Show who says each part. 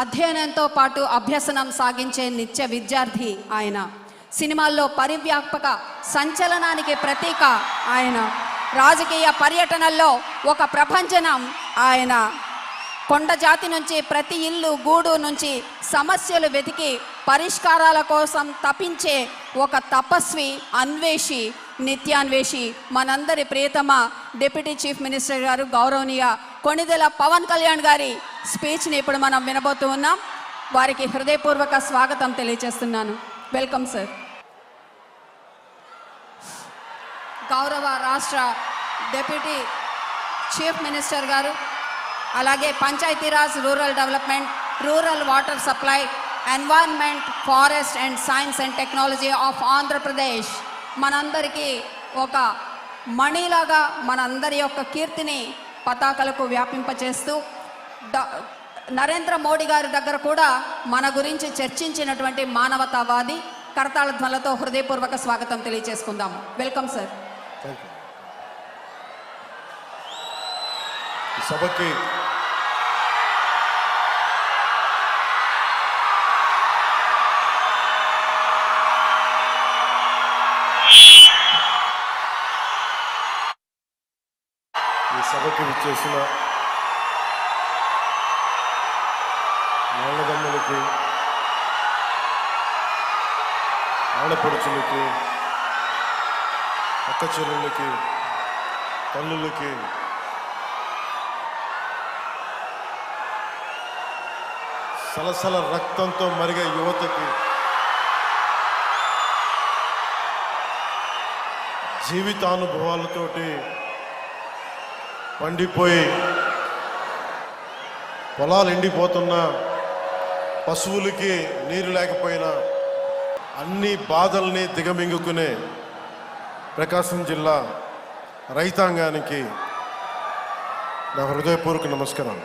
Speaker 1: అధ్యయనంతో పాటు అభ్యసనం సాగించే నిత్య విద్యార్థి ఆయన. సినిమాల్లో పరివ్యాపక సంచలనానికి ప్రతీక ఆయన. రాజకీయ పర్యటనల్లో ఒక ప్రపంచనం ఆయన. కొండ జాతి నుంచి ప్రతి ఇల్లు గూడు నుంచి సమస్యలు వెతికి పరిష్కారాల కోసం తపించే ఒక తపస్వి అన్వేషి నిత్యాన్వేషి మనందరి ప్రియతమ డిప్యూటీ చీఫ్ మినిస్టర్ గారు గౌరవనీయ కొణిదెల పవన్ కళ్యాణ్ గారి స్పీచ్ని ఇప్పుడు మనం వినబోతూ ఉన్నాం. వారికి హృదయపూర్వక స్వాగతం తెలియజేస్తున్నాను. వెల్కమ్ సార్ గౌరవ రాష్ట్ర డిప్యూటీ చీఫ్ మినిస్టర్ గారు అలాగే Panchayati Raj rural development rural water supply environment forest and science and technology of Andhra Pradesh. మనందరికీ ఒక మణిలాగా మనందరి యొక్క కీర్తిని పతాకలకు వ్యాపింపచేస్తూ డ- నరేంద్ర మోడీ గారి దగ్గర కూడా మన గురించి చర్చించినటువంటి మానవతావాది కరతాళ హృదయపూర్వక స్వాగతం తెలియజేసుకుందాం వెల్కమ్ సార్
Speaker 2: థ్యాంక్ యూ సభకి ఈ సభకు విచ్చేసిన నాన్నదమ్ములకి ఆడపడుచులకి అక్క చెల్లెళ్ళకి తల్లులకి సలసల రక్తంతో మరిగే యువతకి జీవితానుభవాలతోటి పండిపోయి పొలాలు ఎండిపోతున్నా పశువులకి నీరు లేకపోయినా అన్ని బాధల్ని దిగమింగుకునే ప్రకాశం జిల్లా రైతాంగానికి నా హృదయపూర్వక నమస్కారం